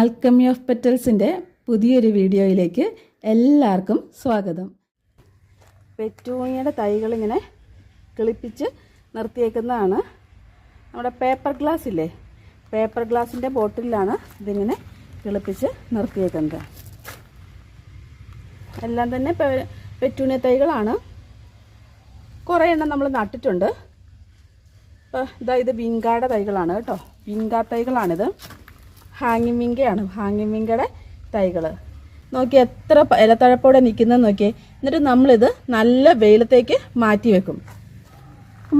Alchemy of പെറ്റൽസിന്റെ പുതിയൊരു വീഡിയോയിലേക്ക് എല്ലാവർക്കും സ്വാഗതം. പെറ്റൂണിയുടെ തൈകളിങ്ങനെ കിളിപ്പിച്ച് നിർത്തിയേക്കുന്നതാണ്. നമ്മുടെ പേപ്പർ ഗ്ലാസ് ഇല്ലേ? പേപ്പർ ഗ്ലാസിന്റെ ബോട്ടിലാണ് ഇതിങ്ങനെ കിളിപ്പിച്ച് നിർത്തിയേക്കുന്നത്. എല്ലാം തന്നെ പെറ്റൂണിയ തൈകളാണ്. കുറേ എണ്ണം നമ്മൾ നട്ടിട്ടുണ്ട്. ഇപ്പോൾ ഇതാ ഇത് വിങ്കായുടെ തൈകളാണ് കേട്ടോ. വിങ്കാ തൈകളാണിത്. ഹാങ്ങിങ് ഹാങ്ങിമിങ്കയുടെ തൈകൾ നോക്കി എത്ര ഇലത്തഴപ്പോടെ നിൽക്കുന്നത് നോക്കിയേ. എന്നിട്ട് നമ്മളിത് നല്ല വെയിലത്തേക്ക് മാറ്റി വെക്കും.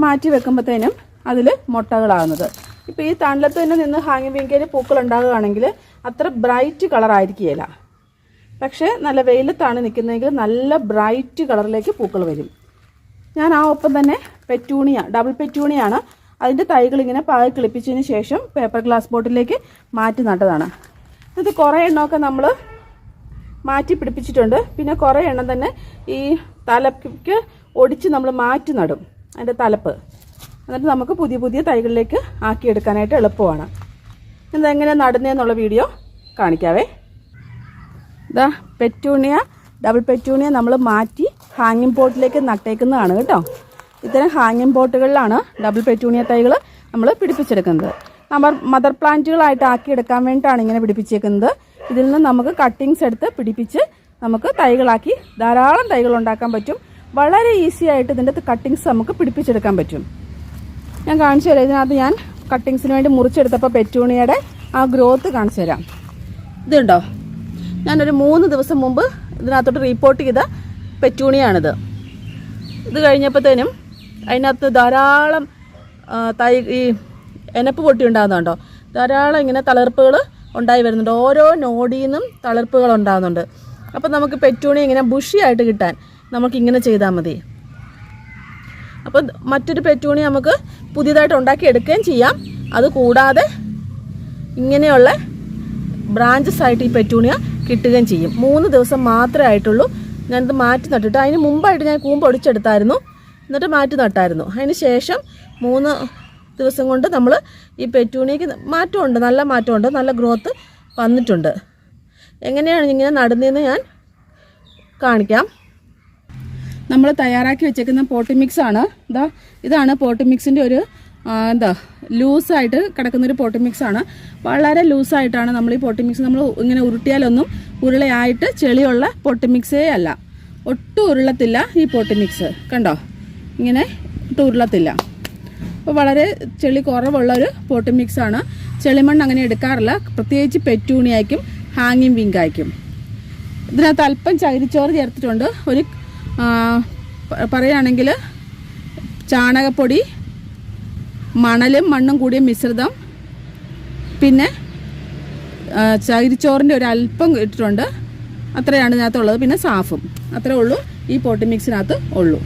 മാറ്റി വെക്കുമ്പോഴത്തേനും അതിൽ മുട്ടകളാകുന്നത് ഇപ്പോൾ ഈ തണ്ടത്ത് തന്നെ നിന്ന് ഹാങ്ങിമിങ്കയിൽ പൂക്കൾ ഉണ്ടാകുകയാണെങ്കിൽ അത്ര ബ്രൈറ്റ് കളർ ആയിരിക്കുകയില്ല പക്ഷേ നല്ല വെയിലത്താണ് നിൽക്കുന്നതെങ്കിൽ നല്ല ബ്രൈറ്റ് കളറിലേക്ക് പൂക്കൾ വരും. ഞാൻ ആ ഒപ്പം തന്നെ പെറ്റൂണിയ ഡബിൾ പെറ്റൂണിയാണ് അതിന്റെ തൈകൾ ഇങ്ങനെ പാകി കിളിപ്പിച്ചതിന് ശേഷം പേപ്പർ ഗ്ലാസ് ബോട്ടിലേക്ക് മാറ്റി നട്ടതാണ്. ഇത് കുറേ എണ്ണമൊക്കെ നമ്മൾ മാറ്റി പിടിപ്പിച്ചിട്ടുണ്ട്. പിന്നെ കുറേ എണ്ണം തന്നെ ഈ തലയ്ക്ക് ഒടിച്ച് നമ്മൾ മാറ്റി നടും. അതിന്റെ തലപ്പ്. എന്നിട്ട് നമുക്ക് പുതിയ പുതിയ തൈകളിലേക്ക് ആക്കിയെടുക്കാനായിട്ട് എളുപ്പമാണ്. ഇതെങ്ങനെ നടുന്നതെന്നുള്ള വീഡിയോ കാണിക്കാവേ. ഇതാ പെറ്റൂണിയ ഡബിൾ പെറ്റൂണിയ നമ്മൾ മാറ്റി ഹാങ്ങിങ് പോട്ടിലേക്ക് നട്ടേക്കുന്നതാണ് കേട്ടോ. ഇത്തരം ഹാങ്ങിങ് ബോട്ടുകളിലാണ് ഡബിൾ പെറ്റൂണിയ തൈകൾ നമ്മൾ പിടിപ്പിച്ചെടുക്കുന്നത്. നമ്മൾ മദർ പ്ലാന്റുകളായിട്ട് ആക്കിയെടുക്കാൻ വേണ്ടിയിട്ടാണ് ഇങ്ങനെ പിടിപ്പിച്ചേക്കുന്നത്. ഇതിൽ നിന്ന് നമുക്ക് കട്ടിങ്സ് എടുത്ത് പിടിപ്പിച്ച് നമുക്ക് തൈകളാക്കി ധാരാളം തൈകൾ ഉണ്ടാക്കാൻ പറ്റും. വളരെ ഈസി ആയിട്ട് ഇതിന്റെ കട്ടിങ്സ് നമുക്ക് പിടിപ്പിച്ചെടുക്കാൻ പറ്റും. ഞാൻ കാണിച്ചു തരാം. ഇതിനകത്ത് ഞാൻ കട്ടിങ്സിന് വേണ്ടി മുറിച്ചെടുത്തപ്പോൾ പെറ്റൂണിയുടെ ആ ഗ്രോത്ത് കാണിച്ചു തരാം. ഇതുണ്ടോ? ഞാനൊരു മൂന്ന് ദിവസം മുമ്പ് ഇതിനകത്തോട്ട് റിപ്പോർട്ട് ചെയ്ത പെറ്റൂണിയാണിത്. ഇത് കഴിഞ്ഞപ്പോഴത്തേനും അതിനകത്ത് ധാരാളം തൈ ഈ എനപ്പ് പൊട്ടി ഉണ്ടാകുന്നുണ്ടോ? ധാരാളം ഇങ്ങനെ തളർപ്പുകൾ ഉണ്ടായി വരുന്നുണ്ട്. ഓരോ നോടിയിൽ നിന്നും തളർപ്പുകൾ ഉണ്ടാകുന്നുണ്ട്. അപ്പോൾ നമുക്ക് പെറ്റൂണി ഇങ്ങനെ ബുഷിയായിട്ട് കിട്ടാൻ നമുക്കിങ്ങനെ ചെയ്താൽ മതി. അപ്പോൾ മറ്റൊരു പെറ്റൂണി നമുക്ക് പുതിയതായിട്ട് ഉണ്ടാക്കി എടുക്കുകയും ചെയ്യാം. അത് കൂടാതെ ഇങ്ങനെയുള്ള ബ്രാഞ്ചസ് ആയിട്ട് ഈ പെറ്റൂണിയ കിട്ടുകയും ചെയ്യും. മൂന്ന് ദിവസം മാത്രമേ ആയിട്ടുള്ളൂ. ഞാനിത് മാറ്റി നട്ടിട്ട് അതിന് മുമ്പായിട്ട് ഞാൻ കൂമ്പ് ഒടിച്ചെടുത്തായിരുന്നു എന്നിട്ട് മാറ്റി നട്ടായിരുന്നു. അതിന് ശേഷം മൂന്ന് ദിവസം കൊണ്ട് നമ്മൾ ഈ പെറ്റൂണിയക്ക് മാറ്റമുണ്ട് നല്ല മാറ്റമുണ്ട് നല്ല ഗ്രോത്ത് വന്നിട്ടുണ്ട്. എങ്ങനെയാണ് ഇങ്ങനെ നടുന്നതെന്ന് ഞാൻ കാണിക്കാം. നമ്മൾ തയ്യാറാക്കി വെച്ചേക്കുന്ന പോട്ടി മിക്സ് ആണ്. ഇതാ ഇതാണ് പോട്ടി മിക്സിന്റെ ഒരു എന്താ ലൂസായിട്ട് കിടക്കുന്ന ഒരു പോട്ടി മിക്സ് ആണ്. വളരെ ലൂസായിട്ടാണ് നമ്മൾ ഈ പോട്ടി മിക്സ് നമ്മൾ ഇങ്ങനെ ഉരുട്ടിയാലൊന്നും ഉരുളയായിട്ട് ചെളിയുള്ള പോട്ടി മിക്സേ അല്ല. ഒട്ടും ഉരുളത്തില്ല ഈ പോട്ടി മിക്സ് കണ്ടോ? ഇങ്ങനെ ഇട്ട് ഉരുളത്തില്ല. അപ്പോൾ വളരെ ചെളി കുറവുള്ള ഒരു പോട്ടി മിക്സ് ആണ്. ചെളിമണ്ണ് അങ്ങനെ എടുക്കാറില്ല. പ്രത്യേകിച്ച് പെറ്റൂണിയായിരിക്കും ഹാങ്ങിങ് വിങ്കായ്ക്കും ഇതിനകത്ത് അല്പം ചകിരിച്ചോറ് ചേർത്തിട്ടുണ്ട്. ഒരു പറയുകയാണെങ്കിൽ ചാണകപ്പൊടി മണലും മണ്ണും കൂടിയ മിശ്രിതം പിന്നെ ചകിരിച്ചോറിന്റെ ഒരു അല്പം ഇട്ടിട്ടുണ്ട്. അത്രയാണ് ഇതിനകത്തുള്ളത്. പിന്നെ സാഫും. അത്രേ ഉള്ളൂ. ഈ പോട്ടി മിക്സിനകത്ത് ഉള്ളൂ.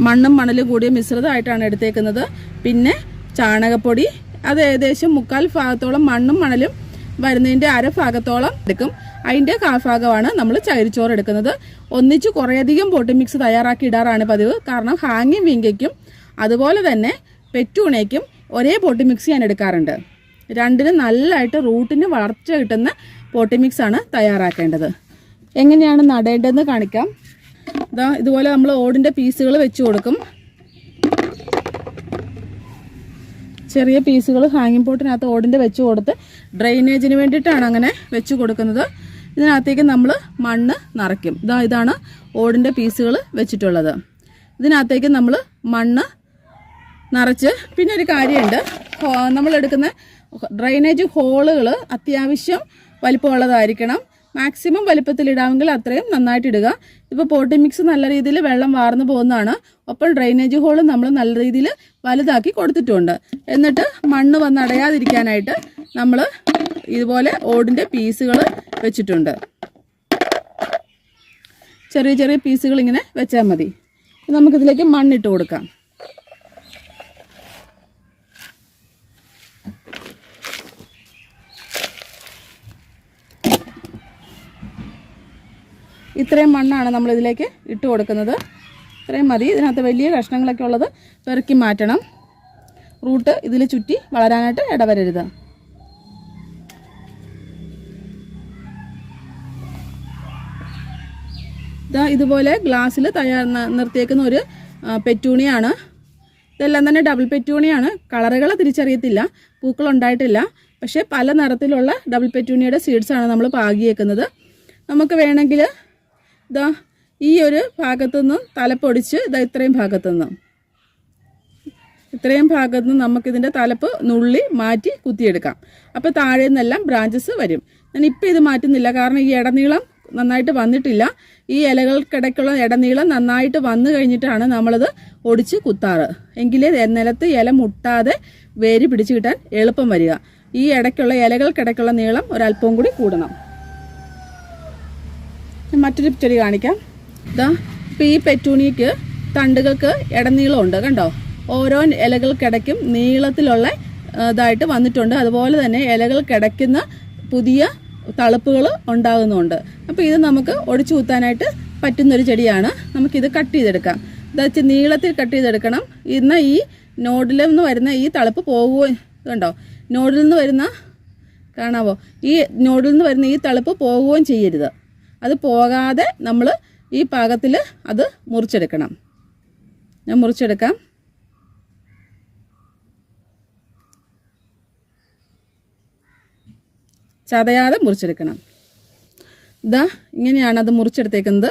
മണ്ണും മണലും കൂടിയ മിശ്രിതമായിട്ടാണ് എടുത്തേക്കുന്നത്. പിന്നെ ചാണകപ്പൊടി അത് ഏകദേശം മുക്കാൽ ഭാഗത്തോളം മണ്ണും മണലും വരുന്നതിന്റെ അരഭാഗത്തോളം എടുക്കും. അതിന്റെ കാൽഭാഗമാണ് നമ്മൾ ചകിരിച്ചോറ് എടുക്കുന്നത്. ഒന്നിച്ച് കുറേയധികം പൊട്ടി മിക്സ് തയ്യാറാക്കി ഇടാറാണ് പതിവ്. കാരണം ഹാങ്ങിങ് വിങ്കയ്ക്കും അതുപോലെ തന്നെ പെറ്റൂണയ്ക്കും ഒരേ പൊട്ടി മിക്സ് ഞാൻ എടുക്കാറുണ്ട്. രണ്ടിനും നല്ലതായിട്ട് റൂട്ടിന് വളർച്ച കിട്ടുന്ന പൊട്ടി മിക്സാണ് തയ്യാറാക്കേണ്ടത്. എങ്ങനെയാണ് നടേണ്ടതെന്ന് കാണിക്കാം. ഇതാ ഇതുപോലെ നമ്മൾ ഓടിന്റെ പീസുകൾ വെച്ച് കൊടുക്കും. ചെറിയ പീസുകൾ ഹാങ്ങിങ് പോട്ടിനകത്ത് ഓടിന്റെ വെച്ച് കൊടുത്ത് ഡ്രെയിനേജിന് വേണ്ടിയിട്ടാണ് അങ്ങനെ വെച്ച് കൊടുക്കുന്നത്. ഇതിനകത്തേക്ക് നമ്മൾ മണ്ണ് നിറയ്ക്കും. ഇതാ ഇതാണ് ഓടിന്റെ പീസുകൾ വെച്ചിട്ടുള്ളത്. ഇതിനകത്തേക്ക് നമ്മൾ മണ്ണ് നിറച്ച് പിന്നെ ഒരു കാര്യമുണ്ട്. നമ്മളെടുക്കുന്ന ഡ്രെയിനേജ് ഹോളുകൾ അത്യാവശ്യം വലിപ്പമുള്ളതായിരിക്കണം. മാക്സിമം വലിപ്പത്തിലിടാമെങ്കിൽ അത്രയും നന്നായിട്ട് ഇടുക. ഇപ്പോൾ പോട്ടി മിക്സ് നല്ല രീതിയിൽ വെള്ളം വാർന്നു പോകുന്നതാണ്. ഒപ്പം ഡ്രെയിനേജ് ഹോൾ നമ്മൾ നല്ല രീതിയിൽ വലുതാക്കി കൊടുത്തിട്ടുണ്ട്. എന്നിട്ട് മണ്ണ് വന്നടയാതിരിക്കാനായിട്ട് നമ്മൾ ഇതുപോലെ ഓടിന്റെ പീസുകൾ വെച്ചിട്ടുണ്ട്. ചെറിയ ചെറിയ പീസുകൾ ഇങ്ങനെ വെച്ചാൽ മതി. നമുക്കിതിലേക്ക് മണ്ണിട്ട് കൊടുക്കാം. ഇത്രയും മണ്ണാണ് നമ്മൾ ഇതിലേക്ക് ഇട്ട് കൊടുക്കുന്നത്. ഇത്രയും മതി. ഇതിനകത്ത് വലിയ കഷ്ണങ്ങളൊക്കെ ഉള്ളത് പെറുക്കി മാറ്റണം. റൂട്ട് ഇതിൽ ചുറ്റി വളരാനായിട്ട് ഇടവരരുത്. ഇതാ ഇതുപോലെ ഗ്ലാസ്സിൽ തയ്യാർ നിർത്തിയേക്കുന്ന ഒരു പെറ്റൂണിയാണ്. ഇതെല്ലാം തന്നെ ഡബിൾ പെറ്റൂണിയാണ്. കളറുകൾ തിരിച്ചറിയത്തില്ല. പൂക്കളുണ്ടായിട്ടില്ല പക്ഷേ പല നിറത്തിലുള്ള ഡബിൾ പെറ്റൂണിയുടെ സീഡ്സാണ് നമ്മൾ പാകിയേക്കുന്നത്. നമുക്ക് വേണമെങ്കിൽ ഇതാ ഈ ഒരു ഭാഗത്തു നിന്നും തലപ്പൊടിച്ച് ഇതാ ഇത്രയും ഭാഗത്തു നിന്നും ഇത്രയും ഭാഗത്ത് നിന്ന് നമുക്കിതിന്റെ തലപ്പ് നുള്ളി മാറ്റി കുത്തിയെടുക്കാം. അപ്പോൾ താഴെ നിന്നെല്ലാം ബ്രാഞ്ചസ് വരും. ഞാൻ ഇപ്പം ഇത് മാറ്റുന്നില്ല. കാരണം ഈ ഇടനീളം നന്നായിട്ട് വന്നിട്ടില്ല. ഈ ഇലകൾക്കിടയ്ക്കുള്ള ഇടനീളം നന്നായിട്ട് വന്നു കഴിഞ്ഞിട്ടാണ് നമ്മളത് ഒടിച്ച് കുത്താറ്. എങ്കിലേ നിലത്ത് ഇല മുട്ടാതെ വേര് പിടിച്ചു കിട്ടാൻ എളുപ്പം വരിക. ഈ ഇടയ്ക്കുള്ള ഇലകൾക്കിടയ്ക്കുള്ള നീളം ഒരല്പവും കൂടി കൂടണം. മറ്റൊരു ചെടി കാണിക്കാം. ഇതാ ഇപ്പം ഈ പെറ്റൂണിക്ക് തണ്ടുകൾക്ക് ഇടനീളമുണ്ട് കണ്ടോ? ഓരോ ഇലകൾക്കിടയ്ക്കും നീളത്തിലുള്ള ഇതായിട്ട് വന്നിട്ടുണ്ട്. അതുപോലെ തന്നെ ഇലകൾ കിടക്കുന്ന പുതിയ തളുപ്പുകൾ ഉണ്ടാകുന്നുണ്ട്. അപ്പോൾ ഇത് നമുക്ക് ഒടിച്ചു കുത്താനായിട്ട് പറ്റുന്നൊരു ചെടിയാണ്. നമുക്കിത് കട്ട് ചെയ്തെടുക്കാം. ഇതാ വെച്ച് നീളത്തിൽ കട്ട് ചെയ്തെടുക്കണം. ഇന്ന് ഈ നോഡിൽ നിന്ന് വരുന്ന ഈ തളുപ്പ് പോകുമോ കണ്ടോ? നോഡിൽ നിന്ന് വരുന്ന കാണാവോ? ഈ നോഡിൽ നിന്ന് വരുന്ന ഈ തളുപ്പ് പോകുകയും ചെയ്യരുത്. അത് പോകാതെ നമ്മൾ ഈ പാകത്തിൽ അത് മുറിച്ചെടുക്കണം. ഞാൻ മുറിച്ചെടുക്കാം. ചതയാതെ മുറിച്ചെടുക്കണം. ഇതാ ഇങ്ങനെയാണ് അത് മുറിച്ചെടുത്തേക്കുന്നത്.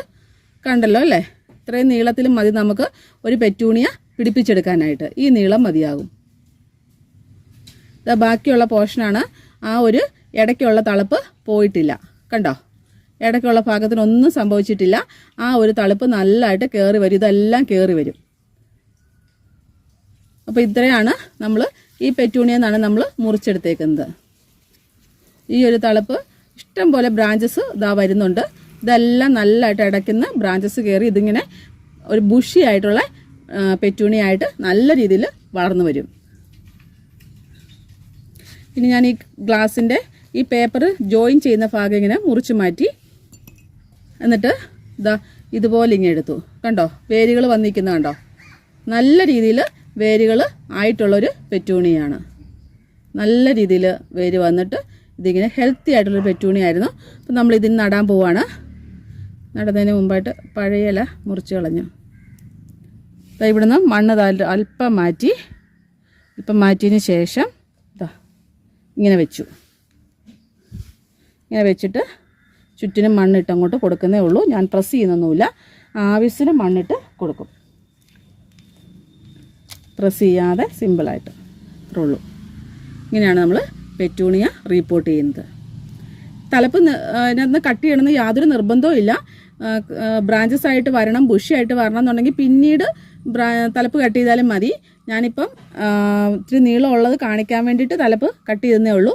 കണ്ടല്ലോ അല്ലേ? ഇത്രയും നീളത്തിലും മതി നമുക്ക് ഒരു പെറ്റൂണിയ പിടിപ്പിച്ചെടുക്കാനായിട്ട്. ഈ നീളം മതിയാകും. ഇതാ ബാക്കിയുള്ള പോർഷനാണ് ആ ഒരു ഇടയ്ക്കുള്ള തളപ്പ് പോയിട്ടില്ല. കണ്ടോ? ഇടയ്ക്കുള്ള ഭാഗത്തിനൊന്നും സംഭവിച്ചിട്ടില്ല. ആ ഒരു തളിപ്പ് നല്ലതായിട്ട് കയറി വരും. ഇതെല്ലാം കയറി വരും. അപ്പോൾ ഇത്രയാണ് നമ്മൾ ഈ പെറ്റൂണിയെന്നാണ് നമ്മൾ മുറിച്ചെടുത്തേക്കുന്നത്. ഈ ഒരു തളിപ്പ് ഇഷ്ടം പോലെ ബ്രാഞ്ചസ് ഇതാ വരുന്നുണ്ട്. ഇതെല്ലാം നല്ലതായിട്ട് ഇടയ്ക്കുന്ന ബ്രാഞ്ചസ് കയറി ഇതിങ്ങനെ ഒരു ബുഷി ആയിട്ടുള്ള പെറ്റൂണിയായിട്ട് നല്ല രീതിയിൽ വളർന്നു വരും. ഇനി ഞാൻ ഈ ഗ്ലാസിന്റെ ഈ പേപ്പർ ജോയിൻ ചെയ്യുന്ന ഭാഗം ഇങ്ങനെ മുറിച്ച് മാറ്റി എന്നിട്ട് ഇതാ ഇതുപോലെ ഇങ്ങനെ എടുത്തു. കണ്ടോ? വേരുകൾ വന്നിരിക്കുന്ന കണ്ടോ? നല്ല രീതിയിൽ വേരുകൾ ആയിട്ടുള്ളൊരു പെറ്റൂണിയാണ്. നല്ല രീതിയിൽ വേര് വന്നിട്ട് ഇതിങ്ങനെ ഹെൽത്തി ആയിട്ടുള്ളൊരു പെറ്റൂണി ആയിരുന്നു അപ്പം നമ്മൾ ഇതിന് നടാൻ പോവാണ്. നടുന്നതിന് മുമ്പായിട്ട് പഴയ ഇല മുറിച്ച് കളഞ്ഞു. ദാ ഇവിടുന്ന് മണ്ണ് താൽ അല്പം മാറ്റി. അല്പം മാറ്റിയതിന് ശേഷം ഇതാ ഇങ്ങനെ വെച്ചു. ഇങ്ങനെ വെച്ചിട്ട് ചുറ്റിനും മണ്ണിട്ട് അങ്ങോട്ട് കൊടുക്കുന്നേ ഉള്ളൂ. ഞാൻ പ്രസ് ചെയ്യുന്നൊന്നുമില്ല. ആവശ്യത്തിന് മണ്ണിട്ട് കൊടുക്കും. പ്രസ് ചെയ്യാതെ സിമ്പിളായിട്ട് ഉള്ളൂ. ഇങ്ങനെയാണ് നമ്മൾ പെറ്റൂണിയ റീപ്പോർട്ട് ചെയ്യുന്നത്. തലപ്പ് അതിനകത്ത് കട്ട് ചെയ്യണമെന്ന് യാതൊരു നിർബന്ധവും ഇല്ല. ബ്രാഞ്ചസ് ആയിട്ട് വരണം ബുഷിയായിട്ട് വരണം എന്നുണ്ടെങ്കിൽ പിന്നീട് തലപ്പ് കട്ട് ചെയ്താലും മതി. ഞാനിപ്പം ഇത്തിരി നീളമുള്ളത് കാണിക്കാൻ വേണ്ടിയിട്ട് തലപ്പ് കട്ട് ചെയ്യുന്നേ ഉള്ളൂ.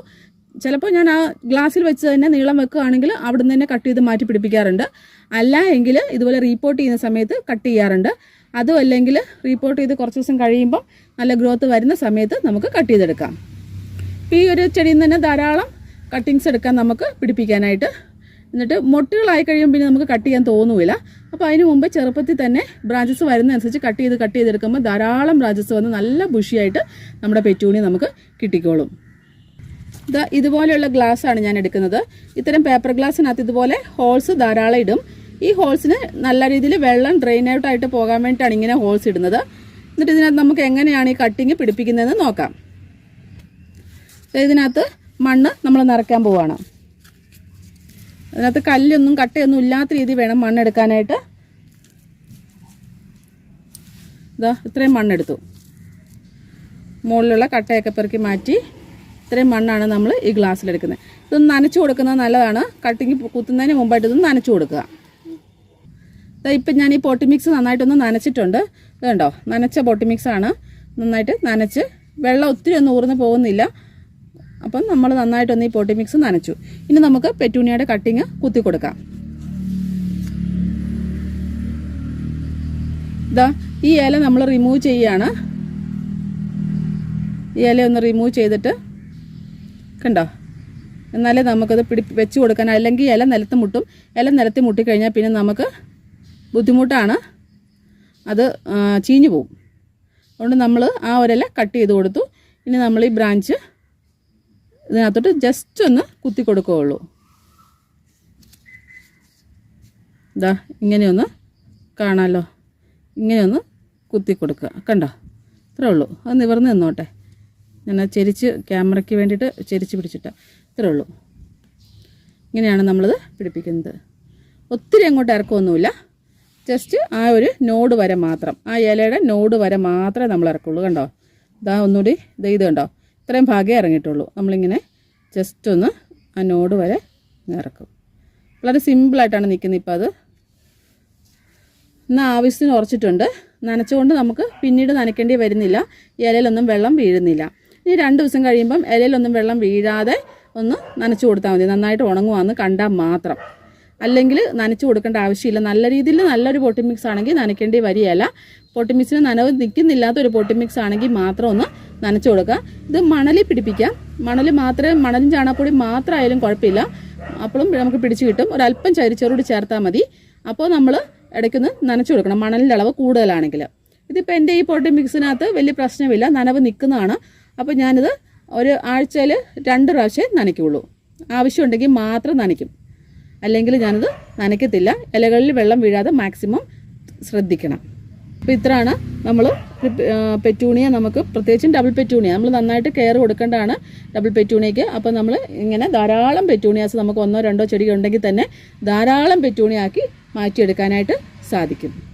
ചിലപ്പോൾ ഞാൻ ആ ഗ്ലാസ്സിൽ വെച്ച് തന്നെ നീളം വെക്കുകയാണെങ്കിൽ അവിടെ നിന്ന് തന്നെ കട്ട് ചെയ്ത് മാറ്റി പിടിപ്പിക്കാറുണ്ട്. അല്ല എങ്കിൽ ഇതുപോലെ റീപ്പോർട്ട് ചെയ്യുന്ന സമയത്ത് കട്ട് ചെയ്യാറുണ്ട്. അതും അല്ലെങ്കിൽ റീപ്പോർട്ട് ചെയ്ത് കുറച്ച് ദിവസം കഴിയുമ്പം നല്ല ഗ്രോത്ത് വരുന്ന സമയത്ത് നമുക്ക് കട്ട് ചെയ്തെടുക്കാം. ഇപ്പോൾ ഈ ഒരു ചെടിയിൽ നിന്ന് തന്നെ ധാരാളം കട്ടിങ്സ് എടുക്കാം നമുക്ക് പിടിപ്പിക്കാനായിട്ട് എന്നിട്ട് മൊട്ടുകളായി കഴിയുമ്പോൾ പിന്നെ നമുക്ക് കട്ട് ചെയ്യാൻ തോന്നുമില്ല അപ്പോൾ അതിന് മുമ്പ് ചെറുപ്പത്തിൽ തന്നെ ബ്രാഞ്ചസ് വരുന്നതനുസരിച്ച് കട്ട് ചെയ്ത് കട്ട് ചെയ്തെടുക്കുമ്പോൾ ധാരാളം ബ്രാഞ്ചസ് വന്ന് നല്ല ബുഷിയായിട്ട് നമ്മുടെ പെറ്റൂണി നമുക്ക് കിട്ടിക്കോളും. ഇതാ ഇതുപോലെയുള്ള ഗ്ലാസ് ആണ് ഞാൻ എടുക്കുന്നത്. ഇത്തരം പേപ്പർ ഗ്ലാസ്സിനകത്ത് ഇതുപോലെ ഹോൾസ് ധാരാളം ഇടും. ഈ ഹോൾസിന് നല്ല രീതിയിൽ വെള്ളം ഡ്രെയിൻ ഔട്ടായിട്ട് പോകാൻ വേണ്ടിയിട്ടാണ് ഇങ്ങനെ ഹോൾസ് ഇടുന്നത്. എന്നിട്ട് ഇതിനകത്ത് നമുക്ക് എങ്ങനെയാണ് ഈ കട്ടിങ് പിടിപ്പിക്കുന്നതെന്ന് നോക്കാം. ഇതിനകത്ത് മണ്ണ് നമ്മൾ നിറയ്ക്കാൻ പോവാണ്. അതിനകത്ത് കല്ലൊന്നും കട്ടയൊന്നും ഇല്ലാത്ത രീതി വേണം മണ്ണെടുക്കാനായിട്ട് ഇതാ ഇത്രയും മണ്ണെടുത്തു മുകളിലുള്ള കട്ടയൊക്കെ പെറുക്കി മാറ്റി ഇത്രയും മണ്ണാണ് നമ്മൾ ഈ ഗ്ലാസ്സിലെടുക്കുന്നത്. ഇതൊന്ന് നനച്ചു കൊടുക്കുന്നത് നല്ലതാണ്. കട്ടിങ് കുത്തുന്നതിന് മുമ്പായിട്ട് ഇതൊന്ന് നനച്ചു കൊടുക്കുക. ഇപ്പം ഞാൻ ഈ പൊട്ടി മിക്സ് നന്നായിട്ടൊന്ന് നനച്ചിട്ടുണ്ട്. ഇതുണ്ടോ? നനച്ച പൊട്ടി മിക്സ് ആണ്. നന്നായിട്ട് നനച്ച് വെള്ളം ഒത്തിരി ഒന്നും ഊർന്ന് പോകുന്നില്ല. അപ്പം നമ്മൾ നന്നായിട്ടൊന്ന് ഈ പൊട്ടി മിക്സ് നനച്ചു. ഇനി നമുക്ക് പെറ്റൂണിയുടെ കട്ടിങ് കുത്തി കൊടുക്കാം. ഇതാ ഈ ഇല നമ്മൾ റിമൂവ് ചെയ്യുകയാണ് ഈ ഇല ഒന്ന് റിമൂവ് ചെയ്തിട്ട് കണ്ടോ? എന്നാലേ നമുക്കത് പിടി വെച്ച് കൊടുക്കാൻ അല്ലെങ്കിൽ ഇല നിലത്ത് മുട്ടും. ഇല നിലത്ത് മുട്ടിക്കഴിഞ്ഞാൽ പിന്നെ നമുക്ക് ബുദ്ധിമുട്ടാണ്. അത് ചീഞ്ഞു പോവും. അതുകൊണ്ട് നമ്മൾ ആ ഒരില കട്ട് ചെയ്ത് കൊടുത്തു. ഇനി നമ്മൾ ഈ ബ്രാഞ്ച് ഇതിനകത്തോട്ട് ജസ്റ്റ് ഒന്ന് കുത്തി കൊടുക്കുകയുള്ളൂ. ഇതാ ഇങ്ങനെയൊന്ന് കാണാമല്ലോ ഇങ്ങനെയൊന്ന് കുത്തി കൊടുക്കുക. കണ്ടോ? ഇത്രേ ഉള്ളൂ. അത് നിവർന്ന് നിന്നോട്ടെ. ഞാൻ ചെരിച്ച് ക്യാമറയ്ക്ക് വേണ്ടിയിട്ട് ചെരിച്ച് പിടിച്ചിട്ട്. ഇത്രേ ഉള്ളൂ. ഇങ്ങനെയാണ് നമ്മളത് പിടിപ്പിക്കുന്നത്. ഒത്തിരി അങ്ങോട്ട് ഇറക്കമൊന്നുമില്ല. ജസ്റ്റ് ആ ഒരു നോട് വരെ മാത്രം. ആ ഇലയുടെ നോട് വരെ മാത്രമേ നമ്മൾ ഇറക്കുള്ളൂ കണ്ടോ? ഇതാ ഒന്നുകൂടി ഇത് ഇത് കണ്ടോ? ഇത്രയും ഭാഗമേ ഇറങ്ങിയിട്ടുള്ളൂ. നമ്മളിങ്ങനെ ജസ്റ്റ് ഒന്ന് ആ നോട് വരെ ഇറക്കും. വളരെ സിമ്പിളായിട്ടാണ് നിൽക്കുന്നത് ഇപ്പോൾ അത്. എന്നാൽ ആവശ്യത്തിന് ഉറച്ചിട്ടുണ്ട്. നനച്ചുകൊണ്ട് നമുക്ക് പിന്നീട് നനയ്ക്കേണ്ടി വരുന്നില്ല. ഇലയിലൊന്നും വെള്ളം വീഴുന്നില്ല. ഇനി രണ്ട് ദിവസം കഴിയുമ്പം ഇലയിലൊന്നും വെള്ളം വീഴാതെ ഒന്ന് നനച്ചു കൊടുത്താൽ മതി. നന്നായിട്ട് ഉണങ്ങുവാന്ന് കണ്ടാൽ മാത്രം. അല്ലെങ്കിൽ നനച്ചു കൊടുക്കേണ്ട ആവശ്യമില്ല. നല്ല രീതിയിൽ നല്ലൊരു പൊട്ടി മിക്സ് ആണെങ്കിൽ നനയ്ക്കേണ്ടി വരികയല്ല. പൊട്ടി മിക്സിന് നനവ് നിൽക്കുന്നില്ലാത്ത ഒരു പൊട്ടി മിക്സ് ആണെങ്കിൽ മാത്രം ഒന്ന് നനച്ചു കൊടുക്കുക. ഇത് മണലിൽ പിടിപ്പിക്കാം. മണൽ മാത്രമേ മണലും ചാണകപ്പൊടി മാത്രമായാലും കുഴപ്പമില്ല. അപ്പോഴും നമുക്ക് പിടിച്ചു കിട്ടും. ഒരല്പം ചരിച്ചോറോട് ചേർത്താൽ മതി. അപ്പോൾ നമ്മൾ ഇടയ്ക്കൊന്ന് നനച്ചു കൊടുക്കണം. മണലിന്റെ അളവ് കൂടുതലാണെങ്കിൽ. ഇതിപ്പോൾ എന്റെ ഈ പൊട്ടി മിക്സിനകത്ത് വലിയ പ്രശ്നമില്ല. നനവ് നിൽക്കുന്നതാണ്. അപ്പോൾ ഞാനിത് ഒരു ആഴ്ചയിൽ രണ്ട് പ്രാവശ്യം നനയ്ക്കുള്ളൂ. ആവശ്യമുണ്ടെങ്കിൽ മാത്രം നനയ്ക്കും. അല്ലെങ്കിൽ ഞാനത് നനയ്ക്കത്തില്ല. ഇലകളിൽ വെള്ളം വീഴാതെ മാക്സിമം ശ്രദ്ധിക്കണം. അപ്പോൾ ഇത്രയാണ് നമ്മൾ പെറ്റൂണിയ നമുക്ക് പ്രത്യേകിച്ചും ഡബിൾ പെറ്റൂണിയ. നമ്മൾ നന്നായിട്ട് കെയർ കൊടുക്കേണ്ടതാണ് ഡബിൾ പെറ്റൂണിയയ്ക്ക്. അപ്പോൾ നമ്മൾ ഇങ്ങനെ ധാരാളം പെറ്റൂണിയാസ് നമുക്ക് ഒന്നോ രണ്ടോ ചെടി ഉണ്ടെങ്കിൽ തന്നെ ധാരാളം പെറ്റൂണിയാക്കി മാറ്റിയെടുക്കാനായിട്ട് സാധിക്കും.